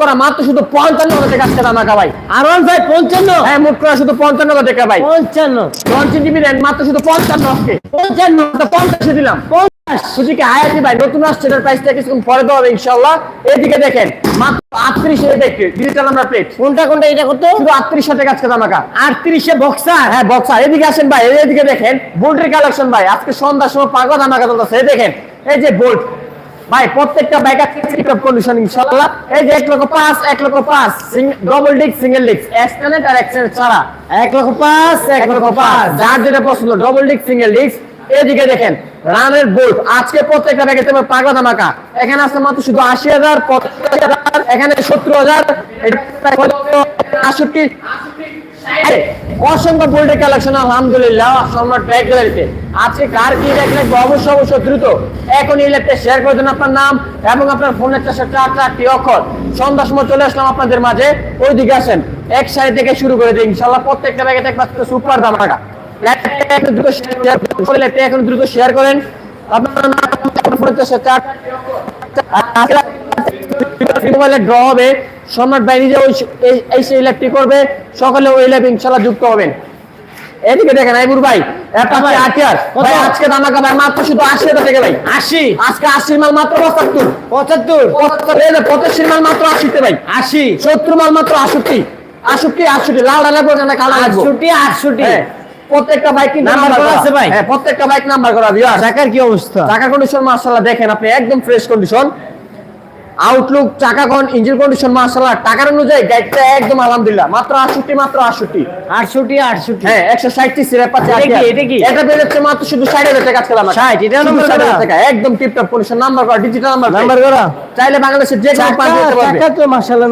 করা মাত্র শুধু পঞ্চান্ন হাজার টাকা আজকে দামাকা ভাই। আর ওয়ান ফাইভ পঞ্চান্ন? হ্যাঁ মোট করা শুধু পঞ্চান্ন হাজার টাকা ভাই। পঞ্চান্ন। লঞ্চিং টিভি র্যান্ড মাত্র শুধু পঞ্চান্ন আজকে। পঞ্চান্ন? পঞ্চাশে দিলাম। সুজিকে হায়াতি ভাই নতুন আসছে এটার প্রাইসটা কিছুক্ষণ পরে দেওয়া হবে ইনশাল্লাহ এদিকে দেখেন মাত্র আটত্রিশ হাজার দেখতে ডিজিটাল আমরা প্লেট কোনটা কোনটা এটা কত? শুধু আটত্রিশ হাজার টাকা আজকে দামাকা। আটত্রিশে বক্সার হ্যাঁ বক্সার এদিকে আসেন ভাই এদিকে দেখেন বোল্টের কালেকশন ভাই। আজকে সন্ধ্যার সময় পাগলা চলতেছে। এই দেখেন এই যে বোল্ট ভাই, প্রত্যেকটা বাইক কন্ডিশন ইনশাআল্লাহ। এই যে এক লক্ষ পাঁচ, এক লক্ষ পাঁচ double deck single deck extended আর এক্সটেন্ডেড ছাড়া। এক লক্ষ পাঁচ, এক লক্ষ পাঁচ। যার যেটা পছন্দ ডবল ডিক সিঙ্গেল ডিস্ক এদিকে দেখেন রানের বোল্ট আজকে প্রত্যেকটা ব্যাগে তোমার পাগলা ধামাকা। এখানে আছে মাত্র শুধু আশি হাজার, পঁচাশি হাজার, এখানে সত্তর হাজার আটষট্টি অসংখ্য বোল্টের কালেকশন আলহামদুলিল্লাহ, সম্রাট ব্যাগ গ্যালারিতে আজকে কার কি দেখলে অবশ্যই অবশ্যই দ্রুত। এখন এই ল্যাপটে শেয়ার করে দেন আপনার নাম এবং আপনার ফোনের চারশো চার চারটি অক্ষর। সন্ধ্যার সময় চলে আসলাম আপনাদের মাঝে। ওই দিকে আসেন। এক সাইড থেকে শুরু করে দিই ইনশাল্লাহ প্রত্যেকটা ব্যাগে একটা সুপার দাম টাকা এখন দ্রুত শেয়ার করেন। আপনার নাম ফোনের চারশো চার মোবাইলে ড্র হবে। সম্রাট ভাই নিজে ওই এই- এই সেই ল্যাবটি করবে। সকালে ওই ল্যাব ইনশাল্লাহ যুক্ত হবেন। এদিকে দেখেন আইবুর ভাই একটা ভাই আটিয়ার ভাই আজকে দামাকা ভাই মাত্র শুধু আশি হাজার টাকা ভাই। আশি? আজকে আশির মাল মাত্র মাল ভাই। মাল লাল লাগবো না কালো লাগবো? আটষট্টি আটষট্টি। হ্যাঁ, প্রত্যেকটা বাইক নাম্বার করা আছে ভাই? হ্যাঁ প্রত্যেকটা বাইক নাম্বার করা ভিউয়ার কি অবস্থা? কন্ডিশন দেখেন আপনি একদম ফ্রেশ কন্ডিশন আউটলুক চাকা কোন ইঞ্জিন কন্ডিশন মার্শাল্লাহ টাকার অনুযায়ী গাড়িটা একদম আলহামদুলিল্লাহ। মাত্র আটষট্টি মাত্র আটষট্টি। আটষট্টি আটষট্টি। হ্যাঁ একশো ষাটটি সিরাপ পাচ্ছে এটা কি, এটা কি? এটা বের হচ্ছে মাত্র শুধু ষাট হাজার টাকা আজকে আমার। 60, শুধু number 60 হাজার টাকা। একদম টিপটপ কন্ডিশন নাম্বার করা ডিজিটাল নাম্বার নাম্বার করা? চাইলে বাংলাদেশের যে কোনো প্রান্তে যেতে পারবে। তো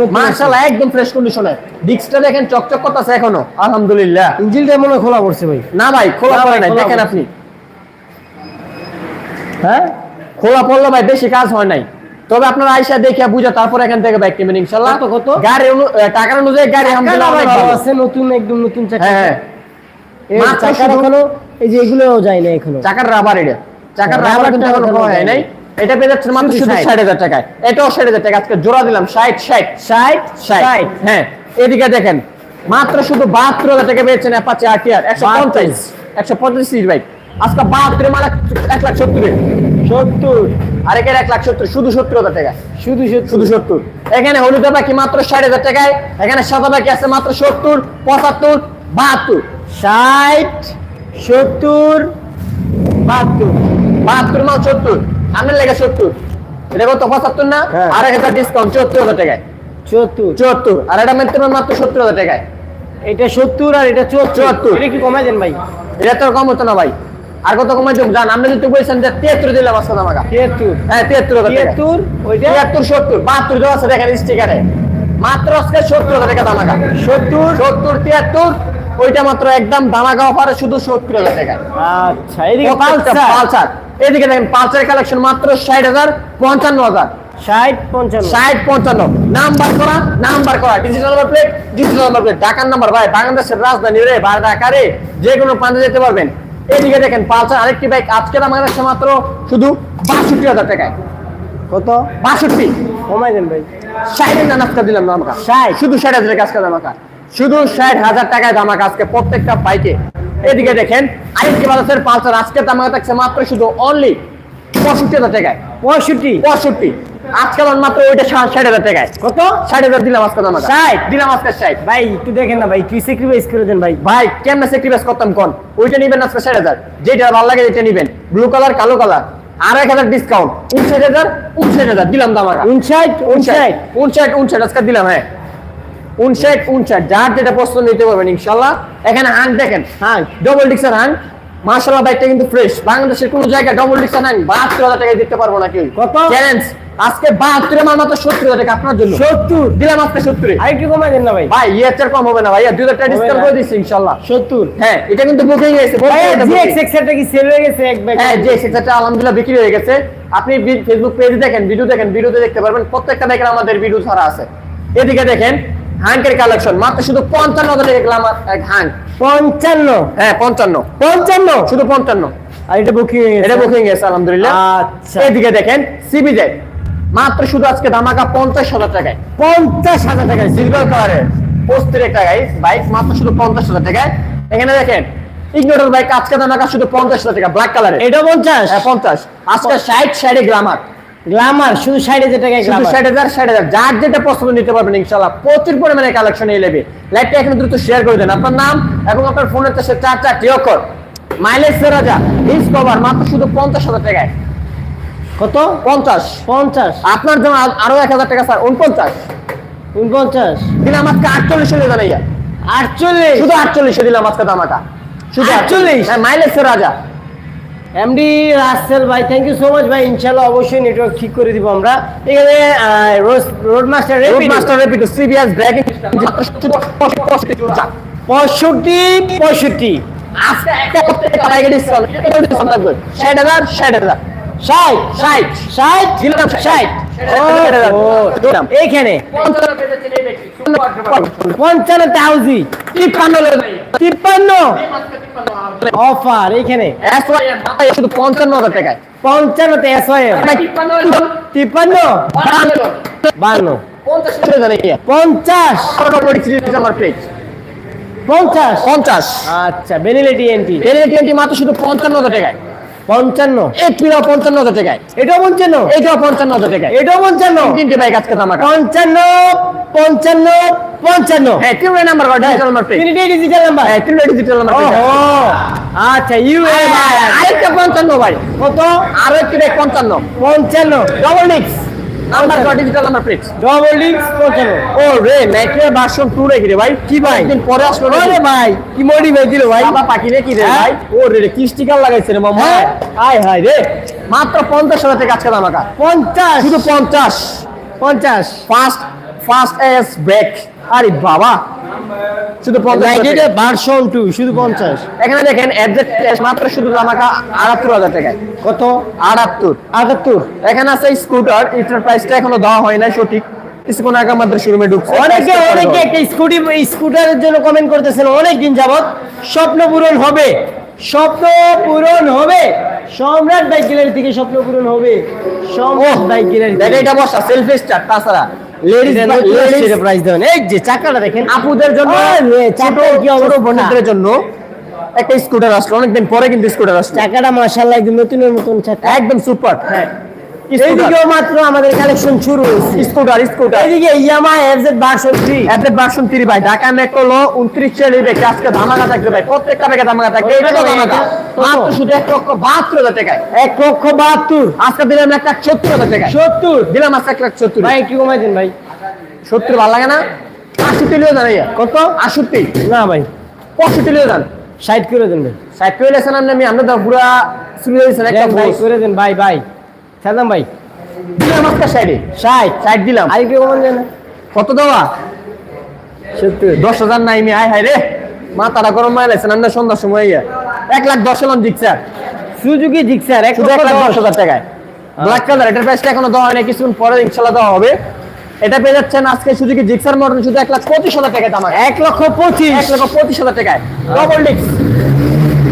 নতুন আছে। একদম ফ্রেশ কন্ডিশনে ডিস্কটা দেখেন চকচক করতেছে এখনও। আলহামদুলিল্লাহ। ইঞ্জিনটা মনে খোলা পড়ছে ভাই। না ভাই খোলা পড়ে নাই। দেখেন আপনি। হ্যাঁ? খোলা পড়ল ভাই বেশি কাজ হয় নাই। তবে আপনারা আইসা দেখে বুঝা তারপর এখান থেকে বাইক কিনবেন ইনশাল্লাহ কত, কত? গাড়ি টাকার অনুযায়ী গাড়ি আলহামদুলিল্লাহ। আছে নতুন একদম নতুন চাকা। হ্যাঁ হ্যাঁ। এই চাকার এখনও এই যে এগুলোও যায় না এখনও। চাকার রাবার এটা। চাকার হ্যাঁ, রাবার কিন্তু এখনও হয় নাই। এটা পেয়ে যাচ্ছে মাত্র শুধু শুধু 60 ষাট। হাজার টাকায়। এটাও ষাট হাজার টাকা আজকে জোড়া দিলাম ষাট ষাট। ষাট? ষাট। হ্যাঁ এদিকে দেখেন। মাত্র শুধু বাহাত্তর হাজার টাকা পেয়েছেন অ্যাপাচি আরটিআর একশো পঞ্চাশ। একশো পঞ্চাশ সিট বাইক আজকে বাহাত্তর মানে এক লাখ সত্তর সত্তর। আরেকের এক লাখ সত্তর শুধু সত্তর হাজার টাকা শুধু শুধু সত্তর। এখানে হলুদ বাকি মাত্র ষাট হাজার টাকায় এখানে সাদা বাকি আছে মাত্র সত্তর পঁচাত্তর বাহাত্তর। ষাট সত্তর বাহাত্তর। বাহাত্তর মাল সত্তর আপনার লেগে সত্তর। এটা কত পঁচাত্তর না? হ্যাঁ। আর এক হাজার ডিসকাউন্ট চুয়াত্তর হাজার টাকায়। চুয়াত্তর। চুয়াত্তর। আর এটা মেনটেন মাত্র সত্তর হাজার টাকায়। এটা সত্তর আর এটা চুয়াত্তর। চুয়াত্তর। এটা কি কমাই দেন ভাই? এটা তো কম হতো না ভাই। আর কত কমাই দেবো জান? আপনি যদি বলছেন যে দিলাম আমাকে। হ্যাঁ ওইটা? সত্তর। বাহাত্তর দেওয়া আছে দেখেন স্টিকারে মাত্র আজকে সত্তর হাজার টাকা সত্তর? সত্তর তিয়াত্তর ওইটা মাত্র একদম অফারে শুধু সত্তর হাজার টাকা। আচ্ছা এদিকে পালসার পালসার। পালসার। এদিকে দেখেন পালসারের কালেকশন মাত্র ষাট হাজার পঞ্চান্ন হাজার। ষাট পঞ্চান্ন। ষাট পঞ্চান্ন। নাম্বার করা নাম্বার করা। Digital number plate digital number plate ঢাকার নাম্বার ভাই বাংলাদেশের রাজধানী রে বা ঢাকা রে। যে কোনো প্রান্তে যেতে পারবেন। এদিকে দেখেন পালসার আরেকটি বাইক আজকের আমার কাছে মাত্র শুধু বাষট্টি হাজার টাকায়। কত? বাষট্টি। কমাই দেন ভাই। ষাটের না নাস্তা দিলাম আমাকে ষাট। শুধু ষাট হাজার টাকা আজকে দামাকা শুধু ষাট হাজার টাকায় দামাকা আজকে প্রত্যেকটা বাইকে এদিকে দেখেন আরেকটি বাজারের পালসার। আজকে দামাকা থাকছে মাত্র শুধু অনলি পঁয়ষট্টি হাজার টাকায়। পঁয়ষট্টি? পঁয়ষট্টি। আজকে আমার মাত্র ওইটা ষাট হাজার টাকায়। কত? ষাট হাজার দিলাম আজকে দামাকা। ষাট? দিলাম আজকে ষাট। ভাই একটু দেখেন না ভাই স্যাক্রিফাইস করে দেন ভাই। ভাই কেমনে স্যাক্রিফাইস করতাম কোন? ওইটা নিবেন আজকে ষাট হাজার। যেটা ভালো লাগে এটা নিবেন। ব্লু কালার কালো কালার আর এক হাজার ডিসকাউন্ট উনষাট হাজার উনষাট হাজার। দিলাম দামাকা। উনষাট? উনষাট। উনষাট? উনষাট আজকে দিলাম হ্যাঁ। উনষাট উনষাট। যার যেটা পছন্দ নিতে পারবেন ইনশাল্লাহ। এখানে হাং দেখেন। হাং ডবল ডিক্সার হাং মার্শাল্লাহ বাইকটা কিন্তু ফ্রেশ বাংলাদেশের কোনো জায়গায় ডবল ডিক্সার হাং বাহাত্তর হাজার টাকায় দিতে পারব না কেউ। কত? চ্যালেঞ্জ আজকে বাহাত্তরে মাল মাত্র সত্তর হাজার টাকা আপনার জন্য। সত্তর? দিলাম আজকে সত্তরে। আরেকটু কমাই দেন না ভাই। ভাই ইয়ে চার কম হবে না ভাই দুই হাজার টাকা ডিসকাউন্ট করে দিচ্ছি ইনশাল্লাহ। সত্তর? হ্যাঁ এটা কিন্তু বুকিং হয়েছে জি কি সেল হয়ে গেছে এক ব্যাগ হ্যাঁ যে সেটা আলহামদুলিল্লাহ বিক্রি হয়ে গেছে। আপনি ফেসবুক পেজ দেখেন ভিডিও দেখেন ভিডিওতে দেখতে পারবেন প্রত্যেকটা দেখেন আমাদের ভিডিও ছাড়া আছে। এদিকে দেখেন হাঙ্কের কালেকশন মাত্র শুধু পঞ্চান্ন হাজার দেখলাম এক হাঙ্ক পঞ্চান্ন? হ্যাঁ পঞ্চান্ন। পঞ্চান্ন? শুধু পঞ্চান্ন। আর এটা বুকিং এটা বুকিং আলহামদুলিল্লাহ। আচ্ছা। এদিকে দেখেন সিবি মাত্র শুধু আজকে ধামাকা পঞ্চাশ হাজার টাকায়। পঞ্চাশ হাজার টাকা সিলভার কালারের পঁচিশ একটা গাইস বাইক মাত্র শুধু পঞ্চাশ হাজার টাকায়। এখানে দেখেন বাইক আজকে দাম শুধু পঞ্চাশ হাজার টাকা ব্ল্যাক কালারের এটা পঞ্চাশ? হ্যাঁ পঞ্চাশ। আজকে ষাট ষাটে গ্রামার গ্লামার শুধু ষাট হাজার টাকায় শুধু ষাট হাজার ষাট হাজার। যার যেটা পছন্দ নিতে পারবেন ইনশাল্লাহ প্রচুর পরিমাণে কালেকশন এই লেবে। লাইটটা এখানে দ্রুত শেয়ার করে দেন। আপনার নাম এবং আপনার ফোনের চার চারটি অক্ষর। মাইলেজ রাজা ডিসকভার মাত্র শুধু পঞ্চাশ হাজার টাকায়। কত? পঞ্চাশ। পঞ্চাশ। আপনার জন্য আরও এক হাজার টাকা স্যার উনপঞ্চাশ। উনপঞ্চাশ। দিলাম আজকে আটচল্লিশে দিয়ে জানাইয়া আটচল্লিশ। শুধু আটচল্লিশে দিলাম আজকে দামাটা শুধু 48? হ্যাঁ মাইলেজ রাজা। এমডি রাসেল ভাই থ্যাংক ইউ সো মাচ ভাই। ইনশাল্লাহ অবশ্যই নেটওয়ার্ক ঠিক করে দিব আমরা। এখানে road master road master rapid CBS braking পঁয়ষট্টি পঁয়ষট্টি। আজকে একটা ষাট হাজার ষাট হাজার। ষাট ষাট ষাট দিলাম ষাট। ও, দিলাম এইখানে। পঞ্চান্ন থাউজি তিপ্পান্ন তিপ্পান্ন। অফার এইখানে। শুধু পঞ্চান্ন হাজার টাকায়। পঞ্চান্নতে এস তিপ্পান্ন। বান্ন। পঞ্চাশ। পঞ্চাশ। পঞ্চাশ। আচ্ছা বেনিলেটি এনটি টোয়েন্টি মাত্র শুধু পঞ্চান্ন হাজার টাকায়। পঞ্চান্ন। এক পিলা পঞ্চান্ন হাজার টাকায়। এটাও পঞ্চান্ন। এইটাও পঞ্চান্ন হাজার টাকায়। এটাও পঞ্চান্ন। তিনটে বাইক আজকে দাম পঞ্চান্ন পঞ্চান্ন পঞ্চান্ন। হ্যাঁ তিনটে নাম্বার ডিজিটাল নাম্বার তিনটে ডিজিটাল নাম্বার হ্যাঁ তিনটে ডিজিটাল নাম্বার আচ্ছা ইউ আরেকটা পঞ্চান্ন ভাই। কত? আরও একটি পঞ্চান্ন। পঞ্চান্ন। ডবল ডিক্স number digital number plate double disc পঞ্চান্ন ও রে ম্যাকিয়া ভার্সন টু রেখে রে ভাই। কি ভাই? একদিন পরে আসলো রে ভাই কি মডিফাই দিল ভাই? বাবা পাখি রে কি রে হ্যাঁ? ভাই? ও রে রে কি স্টিকার লাগাইছে রে মামা। হ্যাঁ। আয় হায় রে। মাত্র পঞ্চাশ হাজার টাকা আজকে দাম আঁকা পঞ্চাশ। শুধু পঞ্চাশ। পঞ্চাশ। ফার্স্ট ফার্স্ট এস ব্রেক আরে বাবা। শুধু পঞ্চাশ ভার্সন টু শুধু পঞ্চাশ। এখানে দেখেন মাত্র শুধু দাম আঁকা আটাত্তর হাজার টাকায়। কত? আটাত্তর। আটাত্তর। এখানে আছে স্কুটার এটার প্রাইসটা এখনও দেওয়া হয় নাই সঠিক। কিছুক্ষণ আগে আমাদের শোরুমে ঢুকছে। অনেকে অনেকে একটা স্কুটি স্কুটারের জন্য কমেন্ট করতেছেন অনেক দিন যাবত স্বপ্ন পূরণ হবে। স্বপ্ন পূরণ হবে। সম্রাট বাইক গ্যালারি থেকে স্বপ্ন পূরণ হবে। সম্রাট বাইক গ্যালারি এটা বসা সেলফি স্টার তাছাড়া। লেডিস প্রাইস দেবেন এই যে চাকাটা দেখেন আপুদের জন্য ছোট কি? বোনদের জন্য একটা স্কুটার আসলো অনেকদিন পরে কিন্তু স্কুটার আসলো। চাকাটা মাশাআল্লাহ একদম নতুনের মতন চাকা। একদম সুপার হ্যাঁ। এইদিকেও মাত্র আমাদের কালেকশন শুরু হয়েছে। Scooter scooter. এইদিকে ইয়ামা এফজেড ভার্সন 3 অ্যাপের ভার্সন 3 ভাই ঢাকা মেট্রো লো 29 চলে দেখে আজকে ধামাকা থাকবে ভাই প্রত্যেকটা ব্যাগে ধামাকা থাকবে। কত এটা তো টাকা ধামাকা। এটা? মাত্র শুধু এক লক্ষ 72 হাজার টাকায়। এক লক্ষ বাহাত্তর। আজকে দিলাম এক লাখ 70 হাজার টাকায়। সত্তর। দিলাম আজকে এক লাখ 70 ভাই একটু কমাই দেন ভাই। 70 ভালো লাগে না? 80 লিও কত? 68 না ভাই। 65 লিও জান ষাট করে দেন ভাই। সাইড করে লেছেন আমি আমরা তো পুরা শুরু হয়েছে একটা ভাই বোস করে দেন। ভাই ভাই। সাদাম ভাই। দিলাম আজকে সাইডে। ষাট। সাইড দিলাম। আর একটু কমান দেন। কত দেওয়া? সত্তর। দশ হাজার নাই মি আয় হায় রে। মাথাটা গরম মাই লাগছে আমরা সন্ধ্যার সময় ইয়া এক লাখ দশ হলাম জিক্সার। সুজুকি জিক্সার এক শুধু এক লাখ দশ। হাজার টাকায়। ব্ল্যাক কালার এটার প্রাইসটা এখনও দেওয়া হয়নি কিছুক্ষণ পরে ইনশাল্লাহ দেওয়া হবে। এটা পেয়ে যাচ্ছেন আজকে সুজুকি জিক্সার মডেল শুধু এক লাখ পঁচিশ হাজার টাকায় দাম এক লক্ষ পঁচিশ। এক লক্ষ পঁচিশ হাজার টাকায়। ডবল ডিক্স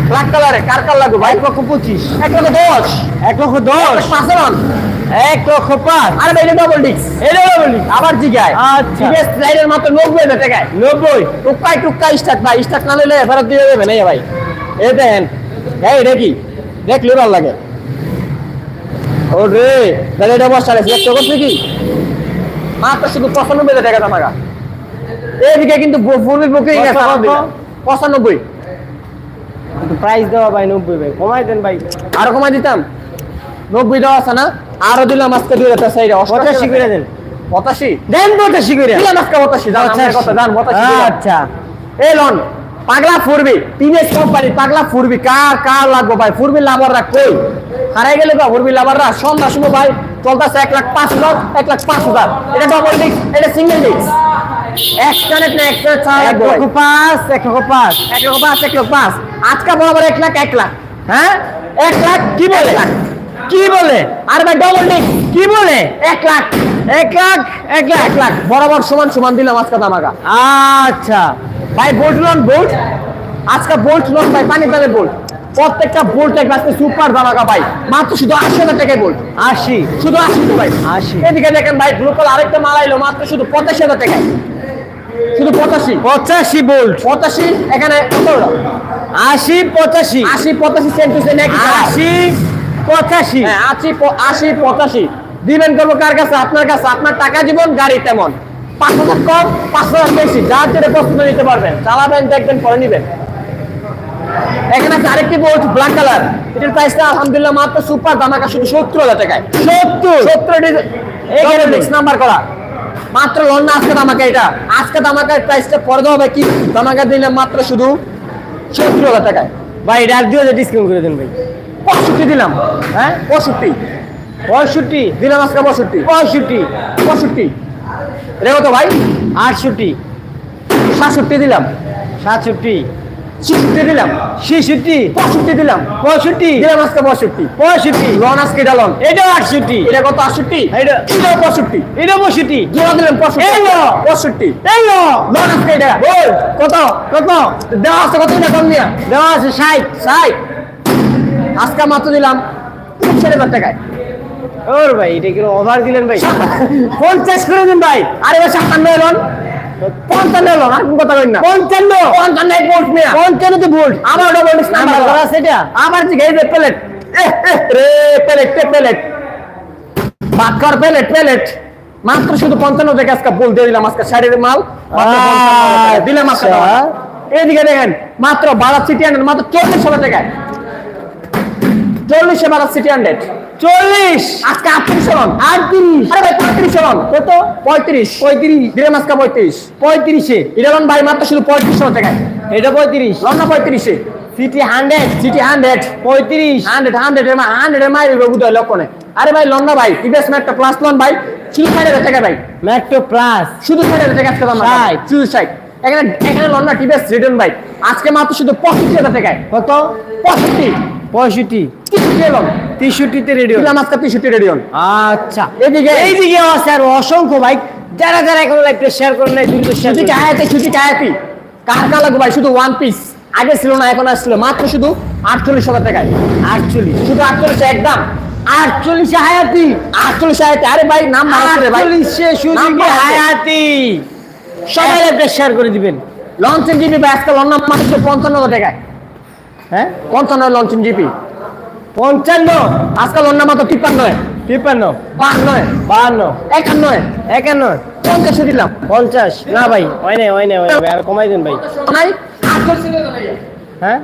ব্ল্যাক কালারে কার কার লাগবে ভাই? এক লক্ষ পঁচিশ। এক লক্ষ দশ। এক লক্ষ দশ। পাঁচ হাজার এক লক্ষ পাঁচ। আরে এটা ডবল ডিক্স এটা বলি আবার জিগায়। আচ্ছা। জিজ্ঞেস রাইডের মাত্র নব্বই হাজার টাকায়। নব্বই। টুকাই টুকাই স্টার্ট ভাই স্টার্ট না নিলে ফেরত দিয়ে দেবেন। এই ভাই। এই দেন এই দেখি। দেখলে ভালো লাগে। ও রে তাহলে এটা বসা রেখে দেখতে করছে কি? মাত্র শুধু পঁচানব্বই হাজার টাকা টাকা এইদিকে কিন্তু ফুলের বুকিং আছে। কত? পঁচানব্বই প্রাইস দেওয়া ভাই নব্বই ভাই। কমাই দেন ভাই। আরও কমাই দিতাম। নব্বই দেওয়া আছে না? আরও দিলাম আজকে দুই হাজার সাইডে পঁচাশি করে দেন। পঁচাশি? দেন পঁচাশি করে। দিলাম আজকে পঁচাশি কথা জান পঁচাশি আচ্ছা। এই লন পাগলা ফুরবি টিনেজ কোম্পানি পাগলা ফুরবি কার কার লাগবে ভাই? ফুরবি লাভাররা কই? হারাই গেলে বা ফুরবি লাভাররা। সন্ধ্যা সময় ভাই চলতেছে এক লাখ পাঁচ হাজার এক লাখ পাঁচ হাজার। এটা ডবল ডিস্ক এটা সিঙ্গেল ডিস্ক এক কানেক্ট না এক এক লক্ষ পাঁচ এক লক্ষ পাঁচ। এক লক্ষ পাঁচ এক লক্ষ পাঁচ। আজকে বরাবর এক লাখ এক লাখ। হ্যাঁ? এক লাখ কি বলে? কি বলে? আর ভাই ডবল ডিস্ক কি বলে? এক লাখ। এক লাখ এক লাখ। এক লাখ। বরাবর সমান সমান দিলাম আজকে দামাকা। আচ্ছা। ভাই বোল্ট লন বোল্ট আজকে বোল্ট লন ভাই পানি পানি বোল্ট প্রত্যেকটা বোল্টের কাছে সুপার ধামাকা ভাই। মাত্র শুধু আশি হাজার টাকায় বোল্ট আশি। শুধু আশি ভাই। 80 এদিকে দেখেন ভাই ব্লু কালার আরেকটা মাল আইলো মাত্র শুধু পঁচাশি হাজার টাকায়। শুধু পঁচাশি। পঁচাশি বোল্ট পঁচাশি এখানে আশি পঁচাশি। আশি পঁচাশি সেন্ট টু সেন্ট আশি পঁচাশি। হ্যাঁ আশি আশি পঁচাশি। দিবেন করব কার কাছে? আপনার কাছে। আপনার টাকা জীবন গাড়ি তেমন। পাঁচ হাজার কম পাঁচ হাজার বেশি। যার যেটা পছন্দ নিতে পারবেন। চালাবেন দেখবেন পরে নিবেন। এখানে আছে আরেকটি ব্ল্যাক কালার এটার প্রাইসটা আলহামদুলিল্লাহ মাত্র সুপার দামাকা শুধু সত্তর হাজার টাকায়। সত্তর। সত্তর নাম্বার করা। মাত্র লোন না আজকে দামাকা এটা। আজকে দামাকার প্রাইসটা পরে দেওয়া হবে কি? দামাকা দিলে মাত্র শুধু সত্তর হাজার টাকায়। ভাই, এটা আর দুই হাজার ডিসকাউন্ট করে দেন ভাই। পঁয়ষট্টি দিলাম। হ্যাঁ? পঁয়ষট্টি। পঁয়ষট্টি। দিলাম আজকে পঁয়ষট্টি। পঁয়ষট্টি। পঁয়ষট্টি। রে কত ভাই? আটষট্টি। সাতষট্টি দিলাম। সাতষট্টি। ছিষট্টি দিলাম। ছেষট্টি? পঁয়ষট্টি দিলাম। পঁয়ষট্টি? দিলাম আজকে পঁয়ষট্টি। পঁয়ষট্টি? লন আজকে এটা লন। এটাও আটষট্টি। এটা কত আটষট্টি? এটা- এটাও পঁয়ষট্টি। এটা পঁয়ষট্টি। জোড়া দিলাম পঁয়ষট্টি। এই পঁয়ষট্টি। এই লন আজকে এটা। বল। কত? কত? দেওয়া আছে কত না কম নিয়া দেওয়া আছে ষাট। ষাট। আজকে মাত্র দিলাম পঁচিশ হাজার টাকায়। ওর ভাই এটা কি ওভার দিলেন ভাই? পঞ্চাশ করে দিন ভাই। আরে ভাই সাতান্ন এলন পঞ্চান্ন কোন কথা বলেন না। পঞ্চান্ন? পঞ্চান্ন ভোল্ট নিয়া। পঞ্চান্নতে ভোল্ট আবার ডবল নাম্বার করা এটা। আবার যে গেই প্লেট রে প্লেট প্লেট বাক্কার প্লেট প্লেট মাত্র শুধু পঞ্চান্ন থেকে আজকে বল দিয়ে দিলাম আজকে শাড়ির মাল। মাত্র 55 টাকা। দিলাম আজকে আচ্ছা। এদিকে দেখেন মাত্র বারাত সিটি হান্ড্রেড মাত্র চল্লিশ হাজার টাকায়। চল্লিশে বারাত সিটি হান্ড্রেড চল্লিশ। আজকে আটত্রিশ হন আটত্রিশ। আরে ভাই পঁয়ত্রিশ হন কত? পঁয়ত্রিশ। পঁয়ত্রিশ দিলাম আজকে পঁয়ত্রিশ। পঁয়ত্রিশে। ইলেভেন ভাই মাত্র শুধু পঁয়ত্রিশ হাজার টাকায় এটা পঁয়ত্রিশ। লন্ডা পঁয়ত্রিশে। সিটি হান্ড্রেড সিটি হান্ড্রেড পঁয়ত্রিশ। হান্ড্রেড হান্ড্রেড হান্ড্রেড মাইল বুধ লক্ষণে। আরে ভাই লন না ভাই টিভিএস ম্যাটটা প্লাস লন ভাই। শুধু ষাট হাজার টাকা ভাই। মেট্রো প্লাস শুধু ষাট হাজার টাকা আজকে না। শুধু ষাট। এখানে এখানে লন না টিভিএস রিটার্ন ভাই। আজকে মাত্র শুধু পঁয়ষট্টি হাজার টাকায়। কত? পঁয়ষট্টি। পঁয়ষট্টি। তেষট্টি লন। রেডিও দিলাম আজকে তেষট্টি রেডিয়ন আচ্ছা। এদিকে। এইদিকে আছে আর অসংখ্য ভাই। যারা যারা এখন লাইভটা শেয়ার করেন নাই দ্রুত শেয়ার ছুটি কায়াতে ছুটি কায়াতি কার কার লাগবে ভাই? শুধু ওয়ান পিস আগে ছিল না এখন আসছিল মাত্র শুধু হাজার টাকায়। শুধু আটচল্লিশ একদম। আটচল্লিশে হায়াতি আটচল্লিশ আরে ভাই নাম ভাই। আটচল্লিশে সুযোগে হায়াতি সবাই লাইভটা শেয়ার করে দিবেন। জিপি ভাই মাত্র পঞ্চান্ন হাজার টাকায়। হ্যাঁ? পঞ্চান্ন লঞ্চন জিপি পঞ্চান্ন। আজকাল অন্য মাত্র তিপ্পান্ন। তিপ্পান্ন। বান্ন বাহান্ন। একান্ন। একান্ন। পঞ্চাশে দিলাম। পঞ্চাশ। না ভাই হয় নাই হয় নাই হয় নাই, আর কমাই দেন ভাই। আটচল্লিশ হ্যাঁ?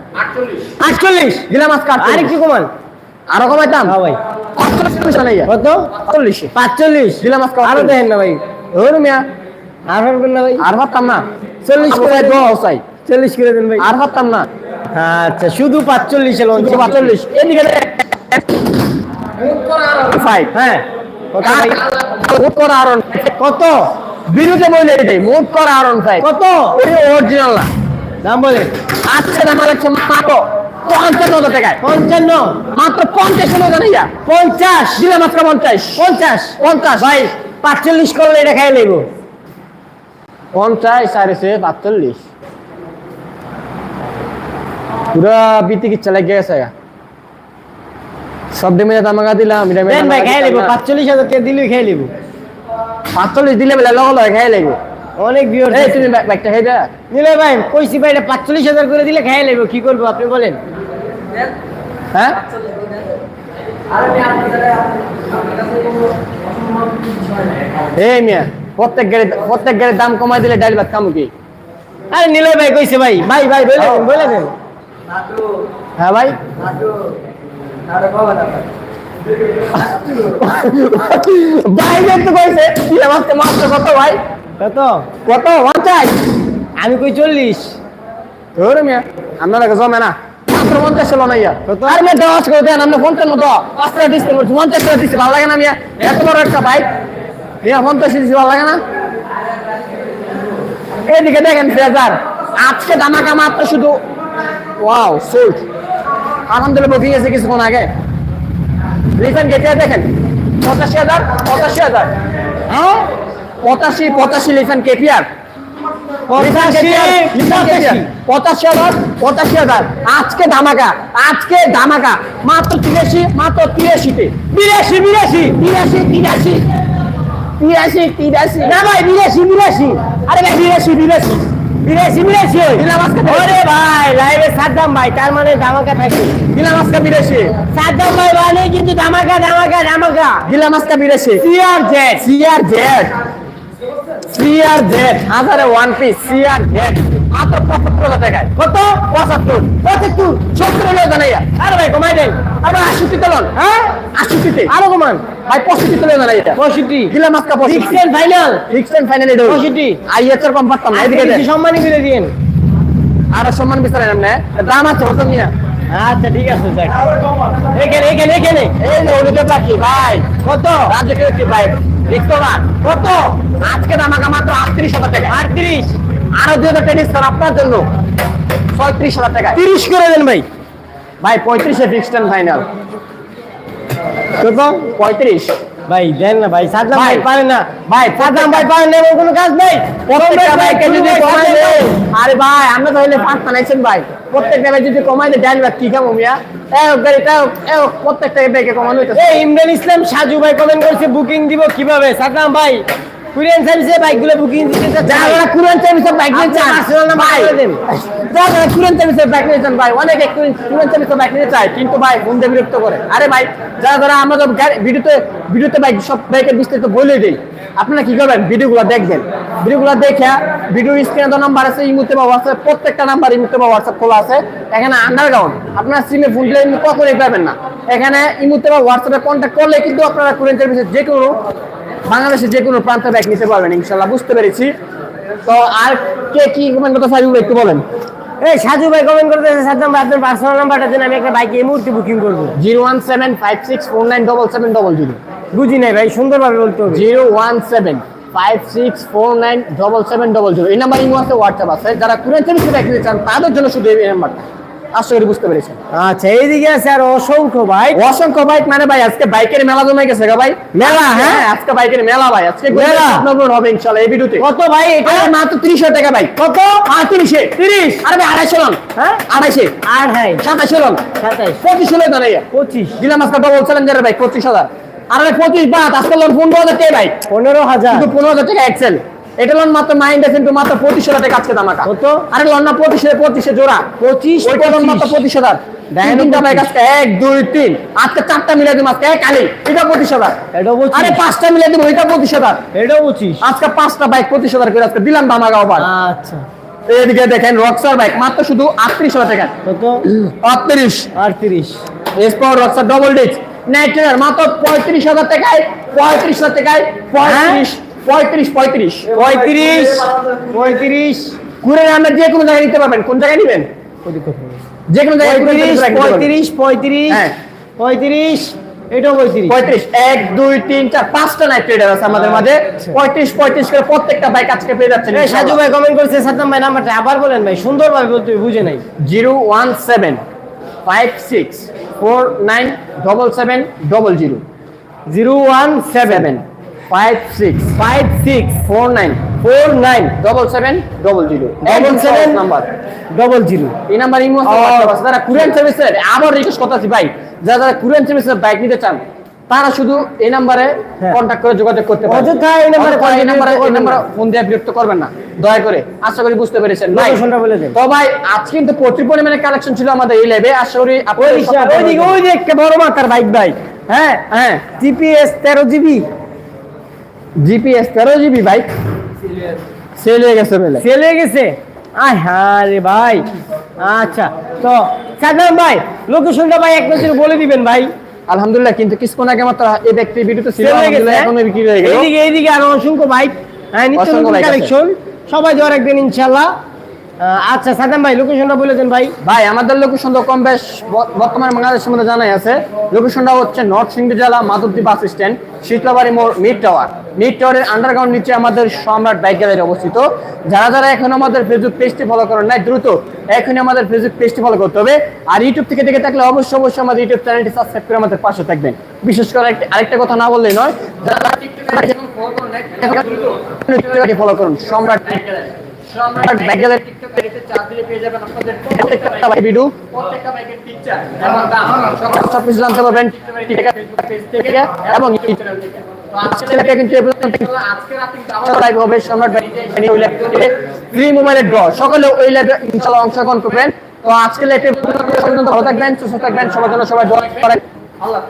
আটচল্লিশ। দিলাম আজকে আর কি কমান। আরও কমাইতাম হ্যাঁ ভাই। কত? আটচল্লিশে। পাঁচচল্লিশ। দিলাম আজকে আরও দেন না ভাই। ধরু মিয়া। আর না ভাই। আর ভাবতাম না। চল্লিশ করে করে চাই চল্লিশ করে দেন ভাই। আর ভাবতাম না। আচ্ছা শুধু পাঁচচল্লিশে লঞ্চ শুধু পাঁচচল্লিশ। এদিকে ফাইভ হ্যাঁ। কত ভাই? মুখ করা আরন কত? বিরুদ্ধে বলে এটাই মুখ করা আরন ফাইভ কত? ওই অরিজিনাল না। দাম বলে। আজকে দাম লাগছে মাত্র পঞ্চান্ন হাজার টাকায়। পঞ্চান্ন? মাত্র পঞ্চাশ হাজার পঞ্চাশ? দিলে মাত্র পঞ্চাশ। পঞ্চাশ? পঞ্চাশ। ভাই পাঁচচল্লিশ করলে এটা খাই নেব। পঞ্চাশ আর এসে পাঁচচল্লিশ। পুরা বিতি কি চলে গেছে সব দিনে তামাকা দিলাম এটা দেন ভাই খাই পাঁচচল্লিশ হাজার টাকা দিলেই খাই নেব পাঁচচল্লিশ দিলে বেলা লগল খাই লাগবে অনেক বিয়র এই তুমি ব্যাগটা খাই দেয়া নিলে ভাই কইছি ভাই এটা পাঁচচল্লিশ হাজার করে দিলে খাই নেব কি করব আপনি বলেন? হ্যাঁ? এই মিয়া প্রত্যেক গাড়ি প্রত্যেক গাড়ির দাম কমাই দিলে ডাইল ভাত খামু কি? আরে নিলে ভাই কইছে ভাই। ভাই ভাই বলে বলে দেন। হ্যাঁ ভাই। বাইরে তো কইছে কি আমাকে মাত্র কত ভাই? কত? কত? পঞ্চাশ? আমি কই চল্লিশ? ধরে মিয়া আপনারা জমে না। মাত্র পঞ্চাশ ছিল না ইয়া। আর মেয়ে দশ করে দেন আমরা পঞ্চান্ন তো পাঁচ টাকা ডিসকাউন্ট করছি পঞ্চাশ টাকা দিচ্ছি ভালো লাগে না মিয়া? এত বড় একটা বাইক মিয়া পঞ্চাশ দিচ্ছি ভালো লাগে না? এদিকে দেখেন ফ্রেজার। আজকে দামাকা মাত্র শুধু ওয়াও সোল্ড আলহামদুলিল্লাহ বুকিং এসে কিছুক্ষণ আগে। রিফান্ড গেটে দেখেন? পঁচাশি হাজার পঁচাশি হাজার। হ্যাঁ? পঁচাশি পঁচাশি লিফান পঁচাশি। পঁচাশি। হাজার পঁচাশি হাজার। আজকে ধামাকা আজকে ধামাকা। মাত্র তিরাশি মাত্র তিরাশিতে। বিরাশি বিরাশি। তিরাশি তিরাশি। তিরাশি তিরাশি। না ভাই বিরাশি বিরাশি। আরে ভাই বিরাশি বিরাশি বিরাশি বিরাশি দিলাম আজকে। ওরে ভাই লাইভে সাদ্দাম ভাই তার মানে ধামাকা থাকে দিলাম আজকে বিরাশি সাদ্দাম ভাই মানে কিন্তু ধামাকা ধামাকা ধামাকা। দিলাম আজকে বিরাশি CR Z CR Z CR Z হাজারে ওয়ান পিস সিআর জেড মাত্র পঁচাত্তর হাজার টাকায়। কত? পঁচাত্তর। পঁচাত্তর। সত্তর হলো জানাইয়া। আরে ভাই কমাই দেন। হ্যাঁ? আশিটিতে। আরও কমান। ভাই পঁয়ষট্টি। দিলাম আজকে এন্ড ফাইনাল এটা পঁয়ষট্টি? আইএসআর কম পারতাম না এদিকে দেন সম্মানী করে দিন আর সম্মান বিচারেন এমনি। দাম আছে হতো আচ্ছা ঠিক আছে এখানে এখানে এখানে। এই যে ওদিকে পাখি ভাই কত? রাজ্য কি ভাই দেখতো না কত? আজকে আমাকে মাত্র আটত্রিশ হাজার টাকা। আটত্রিশ? আরও দুই হাজার টাকা স্যার আপনার জন্য। পঁয়ত্রিশ হাজার টাকা। তিরিশ করে দেন ভাই। ভাই পঁয়ত্রিশে ফিক্সড ফাইনাল কত পঁয়ত্রিশ। ভাই দেন না ভাই সাদ্দাম ভাই, ভাই পারে না। ভাই সাদ্দাম ভাই পারে না এমন কোনো কাজ নেই। প্রত্যেকটা ভাই, ভাইকে যদি কমাই দে দেয়। আরে ভাই আমরা তাহলে পাঁচ বানাইছেন ভাই। প্রত্যেকটা ভাই যদি কমাই দেয় ডাইল কি খাব মিয়া? এ গাড়িটা এ প্রত্যেকটা ব্যাগে কমানো হইতেছে। এই ইমরান ইসলাম সাজু ভাই কমেন্ট করছে বুকিং দিব কীভাবে? সাদ্দাম ভাই কুরিয়ান সার্ভিসে বাইকগুলো বুকিং দিতে যারা কুরআন সার্ভিসের বাইক নিয়ে চান personal number ভাই। যারা কুরআন সার্ভিসের বাইক নিয়ে চান ভাই অনেকে কুরআন সার্ভিসের বাইক নিয়ে চায় কিন্তু ভাই দিয়ে বিরক্ত করে। আরে ভাই যারা যারা আমরা তো ভিডিওতে ভিডিওতে বাইক সব বাইকের বিস্তারিত বলে দিই। আপনারা কি করবেন? ভিডিওগুলো দেখবেন। ভিডিওগুলো দেখে ভিডিও স্ক্রিনে তো নাম্বার আছে ইমুতে বা হোয়াটসঅ্যাপ প্রত্যেকটা নাম্বার ইমুতে বা হোয়াটসঅ্যাপ খোলা আছে। এখানে আন্ডারগ্রাউন্ড আপনার সিমে ফোন দিলে কখনোই পাবেন না। এখানে ইমুতে বা হোয়াটসঅ্যাপে কন্ট্যাক্ট করলে কিন্তু আপনারা কুরআন সার্ভিসের যে কোনো বাংলাদেশের যে কোনো প্রান্তে ব্যাগ নিতে পারবেন ইনশাল্লাহ বুঝতে পেরেছি। তো আর কে কি কমেন্ট করতে চাই একটু বলেন। এই সাজু ভাই কমেন্ট করতেছে সাদ্দাম ভাই আপনার পার্সোনাল নাম্বারটা দেন আমি একটা বাইক এই মুহূর্তে বুকিং করব। Zero one seven five six four nine double seven double zero. বুঝি নাই ভাই সুন্দরভাবে বলতে হবে। Zero one seven five six four nine double seven double zero. এই নাম্বার ইমো আছে হোয়াটসঅ্যাপ আছে। যারা কুরেন সার্ভিসে ব্যাগ নিতে চান তাদের জন্য শুধু এই নাম্বারটা আশা করি বুঝতে পেরেছেন। আচ্ছা এইদিকে আছে আর অসংখ্য বাইক অসংখ্য বাইক মানে ভাই আজকে বাইকের মেলা জমে গেছে গো ভাই। মেলা, হ্যাঁ? হ্যাঁ আজকে বাইকের মেলা ভাই আজকে মেলা। মেলা হবে ইনশাল্লাহ এই ভিডিওতে। কত ভাই এটা? মাত্র টাকা ভাই। কত? আরে ভাই আড়াইশো লন। হ্যাঁ? আড়াইশে। আর হ্যাঁ সাতাশে লন। সাতাইশ পঁচিশ হলে দাঁড়াইয়া। পঁচিশ। দিলাম আজকে ডবল চ্যালেঞ্জারের ভাই পঁচিশ হাজার। আর ভাই পঁচিশ বাদ আজকে লোন পনেরো হাজার টাকা ভাই। পনেরো হাজার। কিন্তু পনেরো হাজার টাকা এক্সেল এটা লোন মাত্র মাইন্ড আছে কিন্তু মাত্র পঁচিশ হাজার টাকা আজকে দামাকা কত? আরে লোন না পঁচিশে পঁচিশে জোড়া। পঁচিশ ওইটা লোন মাত্র পঁচিশ। হাজার। এক দুই তিন। আজকে চারটা মিলাই দিব আজকে এক আলি এটা পঁচিশ হাজার। আরে পাঁচটা মিলাই দিব এটা পঁচিশ হাজার। এটাও পঁচিশ। আজকে পাঁচটা বাইক পঁচিশ হাজার করে আজকে দিলাম আচ্ছা। এদিকে দেখেন রক্সার বাইক মাত্র শুধু আটত্রিশ হাজার টাকা। কত? আটত্রিশ। আটত্রিশ। এসপাওয়ার রক্সার ডবল ডিস্ক নাইট্রেনার মাত্র পঁয়ত্রিশ হাজার টাকায় পঁয়ত্রিশ হাজার টাকায় পঁয়ত্রিশ। পঁয়ত্রিশ পঁয়ত্রিশ। পঁয়ত্রিশ পঁয়ত্রিশ। ঘুরে আমরা যে কোনো জায়গায় নিতে পারবেন। কোন জায়গায় নিবেন? যে কোনো জায়গায় পঁয়ত্রিশ পঁয়ত্রিশ পঁয়ত্রিশ হ্যাঁ। পঁয়ত্রিশ এটাও পঁয়ত্রিশ। পঁয়ত্রিশ এক দুই তিন চার পাঁচটা নাইট ট্রেডার আছে আমাদের মাঝে। পঁয়ত্রিশ পঁয়ত্রিশ করে প্রত্যেকটা বাইক আজকে পেয়ে যাচ্ছেন। এই সাজু ভাই কমেন্ট করছে সাদ্দাম ভাই নাম্বারটা আবার বলেন ভাই সুন্দরভাবে বলতে বুঝে নাই। Zero one seven five six four nine double seven double zero. Zero one seven. Five six five six four nine four nine double seven double zero double seven number double zero এই number imo ও। যারা courier সার্ভিসের আবার request করতেছি ভাই যারা যারা courier সার্ভিসের বাইক নিতে চান তারা শুধু এই নাম্বারে। কন্ট্যাক্ট করে যোগাযোগ করতে অযথা এই নাম্বারে এই নাম্বারে এই নাম্বারে না। ফোন দিয়ে বিরক্ত করবেন না। দয়া করে আশা করি বুঝতে পেরেছেন। ভাই। তো ভাই আজকে কিন্তু প্রচুর পরিমাণে কালেকশন ছিল আমাদের এই লেবে আশা করি ওই দিকে ওই দিকে বড় মাথার বাইক ভাই। হ্যাঁ? হ্যাঁ। জিপিএস তেরো জিবি। জিপিএস তেরো জিবি বাইক সেল হয়ে গেছে বেলে। সেল হয়ে গেছে? আয় হ্যাঁ রে ভাই। আচ্ছা তো সাদ্দাম ভাই লোকেশনটা ভাই এক নজরে বলে দিবেন ভাই। আলহামদুলিল্লাহ কিন্তু কিছুক্ষণ আগে মাত্র এই ব্যক্তি ভিডিওতে সেল হয়ে গেছে এখনও বিক্রি হয়ে গেল। এইদিকে এইদিকে আরও অসংখ্য বাইক হ্যাঁ নিত্য নতুন। কালেকশন সবাই একদিন ইনশাল্লাহ আহ, আচ্ছা সাদাম ভাই লোকেশনটা বলে দেন ভাই। ভাই, আমাদের লোকেশন তো কম বেশ বর্তমানে বাংলাদেশের মধ্যে জানাই আছে। লোকেশনটা হচ্ছে নর্থ সিংড়ি জেলা, মাধবদী বাস স্ট্যান্ড, শীতলাবাড়ি মোড় মিড টাওয়ার মিড টাওয়ারের আন্ডারগ্রাউন্ড নিচে আমাদের সম্রাট বাইক গ্যালারি অবস্থিত। যারা যারা এখন আমাদের ফেসবুক পেজটি ফলো করেন নাই, দ্রুত এখনই আমাদের ফেসবুক পেজটি ফলো করতে হবে। আর ইউটিউব থেকে দেখে থাকলে অবশ্যই অবশ্যই আমাদের ইউটিউব চ্যানেলটি সাবস্ক্রাইব করে আমাদের পাশে থাকবেন। বিশেষ করে আরেকটা- কথা না বললেই নয়, যারা ফলো করুন, সম্রাট বাইক গ্যালারি। জানতে ড্র সকলে ওই লাইভে ইনশাআল্লাহ অংশগ্রহণ করবেন তো আজকে লাইভে ভালো থাকবেন সুস্থ থাকবেন সবার জন্য সবাই দোয়া করেন আল্লাহ